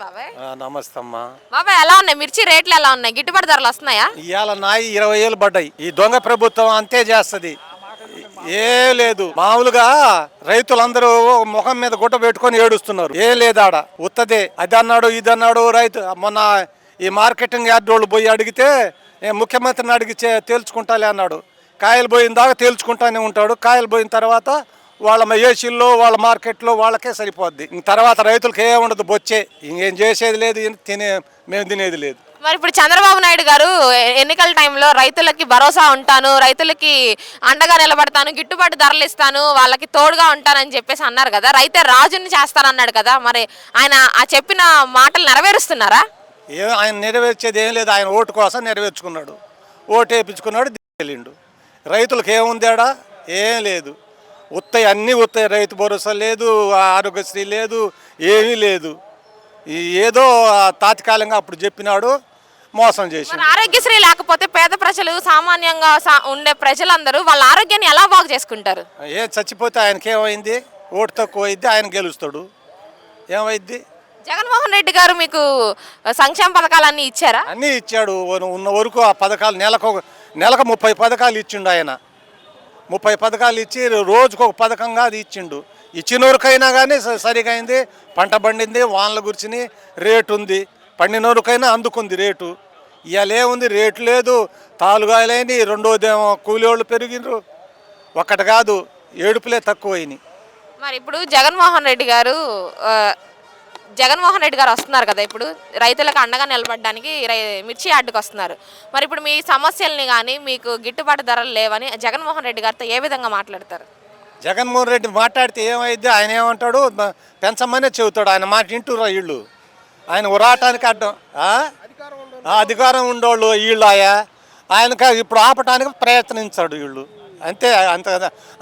బాబాయ్. నమస్తే అమ్మా. బాబాయ్ ఎలా ఉన్నాయి? మిర్చి రేట్లు ఎలా ఉన్నాయి? గిట్టుబాటు ధరలు వస్తున్నాయా? ఇవాళ నాయి ఇరవై ఏళ్ళు పడ్డాయి. ఈ దొంగ ప్రభుత్వం అంతే చేస్తుంది. ఏ లేదు. మామూలుగా రైతులందరూ ముఖం మీద గుట్ట పెట్టుకొని ఏడుస్తున్నారు. ఏం లేదు ఆడ. ఉత్తదే. అది అన్నాడు ఇది అన్నాడు రైతు మొన్న ఈ మార్కెటింగ్ యార్డ్ వాళ్ళు పోయి అడిగితే "నేను ముఖ్యమంత్రిని అడిగి తేల్చుకుంటాలే అన్నాడు. కాయలు పోయిన దాకా తేల్చుకుంటానే ఉంటాడు. కాయలు పోయిన తర్వాత వాళ్ళ ఏసీల్లో వాళ్ళ మార్కెట్లో వాళ్ళకే సరిపోద్ది. ఇంక తర్వాత రైతులకి ఏ ఉండదు? బొచ్చే. ఇంకేం చేసేది లేదు తినే మేము తినేది లేదు. మరి ఇప్పుడు చంద్రబాబు నాయుడు గారు ఎన్నికల టైంలో రైతులకి భరోసా ఉంటాను రైతులకి అండగా నిలబడతాను గిట్టుబాటు ధరలు ఇస్తాను వాళ్ళకి తోడుగా ఉంటానని చెప్పేసి అన్నారు కదా. రైతే రాజుని చేస్తానన్నాడు కదా. మరి ఆయన ఆ చెప్పిన మాటలు నెరవేరుస్తున్నారా? ఏ ఆయన నెరవేర్చేది ఏం లేదు. ఆయన ఓటు కోసం నెరవేర్చుకున్నాడు. ఓటు వేయించుకున్నాడు రైతులకు ఏముందాడా ఏం లేదు. ఉత్తయి అన్నీ ఉత్తయి. రైతు భరోసా లేదు ఆరోగ్యశ్రీ లేదు ఏమీ లేదు. ఏదో తాత్కాలికంగా అప్పుడు చెప్పినాడు మోసం చేసి ఆరోగ్యశ్రీ లేకపోతే పేద ప్రజలు సామాన్యంగా ఉండే ప్రజలందరూ వాళ్ళ ఆరోగ్యాన్ని ఎలా బాగు చేసుకుంటారు? ఏ చచ్చిపోతే ఆయనకి ఏమైంది? ఓటు తక్కువ అయింది ఆయన గెలుస్తాడు. ఏమైంది జగన్మోహన్ రెడ్డి గారు మీకు సంక్షేమ పథకాలన్నీ ఇచ్చారా? అన్నీ ఇచ్చాడు. ఉన్న- వరకు ఆ పథకాలు నెలకు నెలకు ముప్పై పథకాలు ఇచ్చిండు ఆయన. ముప్పై పథకాలు ఇచ్చి రోజుకు ఒక పథకంగా అది ఇచ్చిండు. ఇచ్చిన వరకైనా కానీ స- పంట పండింది వానల గురించి రేటు ఉంది. పండిన వరకైనా అందుకుంది రేటు. ఇవాళ ఏముంది రేటు లేదు. తాలుగాయలేని రెండోదేమో కూలీళ్ళు పెరిగినరు. ఒక్కటి కాదు ఏడుపులే తక్కువైనాయి. మరి ఇప్పుడు జగన్మోహన్ రెడ్డి గారు జగన్మోహన్ రెడ్డి గారు వస్తున్నారు కదా ఇప్పుడు రైతులకు అండగా నిలబడడానికి మిర్చి యార్డుకి వస్తున్నారు. మరి ఇప్పుడు మీ సమస్యల్ని కానీ మీకు గిట్టుబాటు ధరలు లేవని జగన్మోహన్ రెడ్డి గారితో ఏ విధంగా మాట్లాడతారు? జగన్మోహన్ రెడ్డి మాట్లాడితే ఏమైద్ది? ఆయన ఏమంటాడు? పెంచమనే చెబుతాడు. ఆయన మాట వింటురా వీళ్ళు? ఆయన ఉరాటానికి అడ్డం అధికారం ఉండోళ్ళు వీళ్ళు ఆయా. ఆయనకి ఇప్పుడు ఆపటానికి ప్రయత్నించాడు వీళ్ళు. అంతే అంత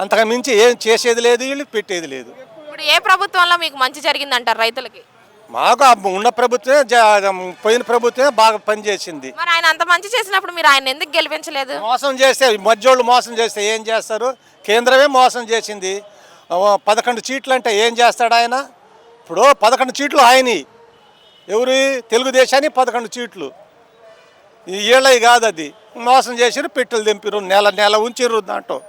అంతగా మించి ఏం చేసేది లేదు వీళ్ళు పెట్టేది లేదు. ఇప్పుడు ఏ ప్రభుత్వంలో మీకు మంచి జరిగిందంటారు రైతులకి? మాకు ఆ ఉన్న ప్రభుత్వమే జ- పోయిన ప్రభుత్వమే బాగా పనిచేసింది. మరి ఆయన అంత మంచి చేసినప్పుడు మీరు ఆయన ఎందుకు గెలిపించలేదు? మోసం చేస్తే మధ్యోళ్ళు మోసం చేస్తే ఏం చేస్తారు? కేంద్రమే మోసం చేసింది. పదకొండు చీట్లు అంటే ఏం చేస్తాడు ఆయన? ఇప్పుడు పదకొండు చీట్లు ఆయనవి ఎవరి? తెలుగుదేశానికి పదకొండు చీట్లు ఈ ఏళ్ళవి కాదు అది. మోసం చేసిరు పెట్టులు దింపిరు నెల నెల ఉంచిర్రు దాంట్లో.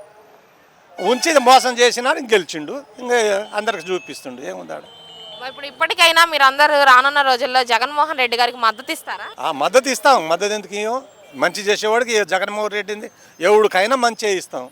ఉంచి మోసం చేసినాడు గెలిచిండు. ఇంకా అందరికి చూపిస్తుండు. ఏముందాడు మరి ఇప్పుడు ఇప్పటికైనా మీరు అందరూ రానున్న రోజుల్లో జగన్మోహన్ రెడ్డి గారికి మద్దతు ఇస్తారా? ఆ మద్దతు ఇస్తాం. మద్దతు ఎందుకు ఇయ్యం? మంచి చేసేవాడికి జగన్మోహన్ రెడ్డి ఎవడికైనా మంచి ఇస్తాం